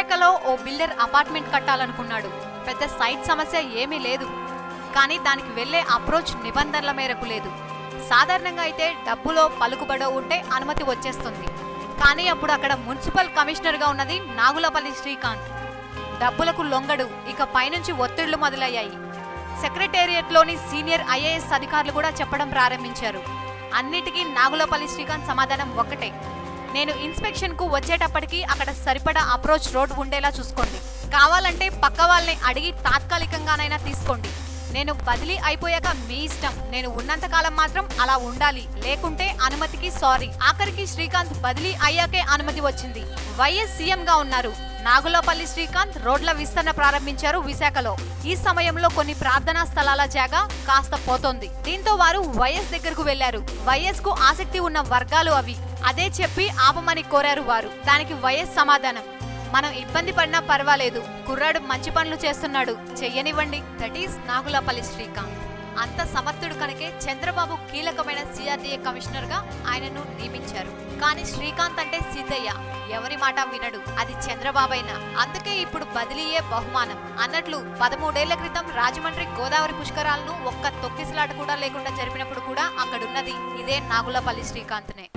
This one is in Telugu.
విశాఖలో ఓ బిల్డర్ అపార్ట్మెంట్ కట్టాలనుకున్నాడు. పెద్ద సైట్ సమస్య ఏమీ లేదు. కానీ దానికి వెళ్ళే అప్రోచ్ నిబంధనల మేరకు లేదు. సాధారణంగా అయితే డబ్బులో పలుకుబడో ఉంటే అనుమతి వచ్చేస్తుంది. కానీ అప్పుడు అక్కడ మున్సిపల్ కమిషనర్గా ఉన్నది నాగులపల్లి శ్రీకాంత్. డబ్బులకు లొంగడు ఇక పైనుంచి ఒత్తిళ్ళు మొదలయ్యాయి. సెక్రటేరియట్లోని సీనియర్ ఐఏఎస్ అధికారులు కూడా చెప్పడం ప్రారంభించారు. అన్నిటికీ నాగులపల్లి శ్రీకాంత్ సమాధానం ఒక్కటే. నేను ఇన్స్పెక్షన్కు వచ్చేటప్పటికి అక్కడ సరిపడా అప్రోచ్ రోడ్ ఉండేలా చూసుకోండి. కావాలంటే పక్క వాళ్ళని అడిగి తాత్కాలికంగానైనా తీసుకోండి. నేను బదిలీ అయిపోయాక మీ ఇష్టం. నేను ఉన్నంత కాలం మాత్రం అలా ఉండాలి. లేకుంటే అనుమతికి సారీ ఆఖరికి శ్రీకాంత్ బదిలీ అయ్యాకే అనుమతి వచ్చింది. వైఎస్ సీఎం గా ఉన్నారు. నాగులపల్లి శ్రీకాంత్ రోడ్ల విస్తరణ ప్రారంభించారు విశాఖలో. ఈ సమయంలో కొన్ని ప్రార్థనా స్థలాల జాగా కాస్త పోతోంది. దీంతో వారు వైఎస్ దగ్గరకు వెళ్ళారు. వైఎస్కు ఆసక్తి ఉన్న వర్గాలు అవి. అదే చెప్పి ఆపమని కోరారు వారు. దానికి వైఎస్ సమాధానం. మనం ఇబ్బంది పడినా పర్వాలేదు. కుర్రాడు మంచి పనులు చేస్తున్నాడు. చెయ్యనివ్వండి. That is Nagulapalli Srikanth. అంత సమర్థుడు కనుకే చంద్రబాబు కీలకమైన సిఆర్డీఏ కమిషనర్గా ఆయనను నియమించారు. కానీ శ్రీకాంత్ అంటే సీతయ్య ఎవరి మాట వినడు. అది చంద్రబాబైనా. అందుకే ఇప్పుడు బదిలీయే బహుమానం. అన్నట్లు పదమూడేళ్ళ క్రితం రాజమండ్రి గోదావరి పుష్కరాలను ఒక్క తొక్కిసలాట కూడా లేకుండా జరిపినప్పుడు కూడా అక్కడున్నది ఇదే నాగులపల్లి శ్రీకాంత్నే.